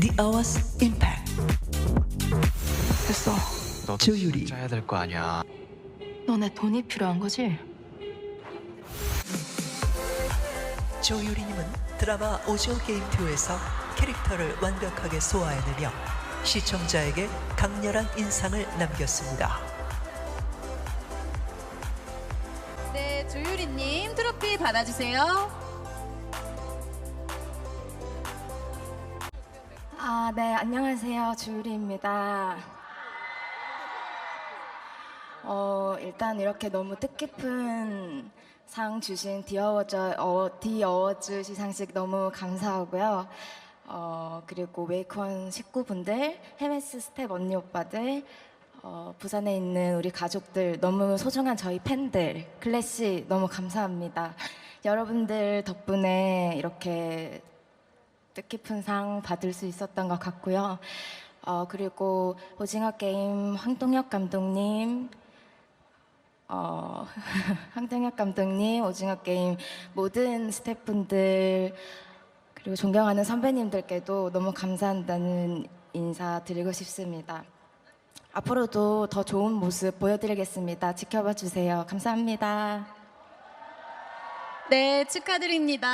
The Hours Impact 됐어. 너 조유리. 짜야 될 거 아니야. 너네 돈이 필요한 거지? 조유리님은 드라마 오징어 게임 2에서 캐릭터를 완벽하게 소화해내며 시청자에게 강렬한 인상을 남겼습니다. 네, 조유리님 트로피 받아주세요. 아, 네, 안녕하세요. 주유리입니다. 어, 일단 이렇게 너무 뜻깊은 상 주신 디어워즈, 어, 디어워즈 시상식 너무 감사하고요. 어, 그리고 웨이크원 식구분들, 헤메스 스텝 언니 오빠들, 어, 부산에 있는 우리 가족들, 너무 소중한 저희 팬들, 클래시 너무 감사합니다. 여러분들 덕분에 이렇게 뜻깊은 상 받을 수 있었던 것 같고요. 어, 그리고 오징어 게임 황동혁 감독님, 어, 황동혁 감독님, 오징어 게임 모든 스태프분들 그리고 존경하는 선배님들께도 너무 감사한다는 인사 드리고 싶습니다. 앞으로도 더 좋은 모습 보여드리겠습니다. 지켜봐 주세요. 감사합니다. 네, 축하드립니다.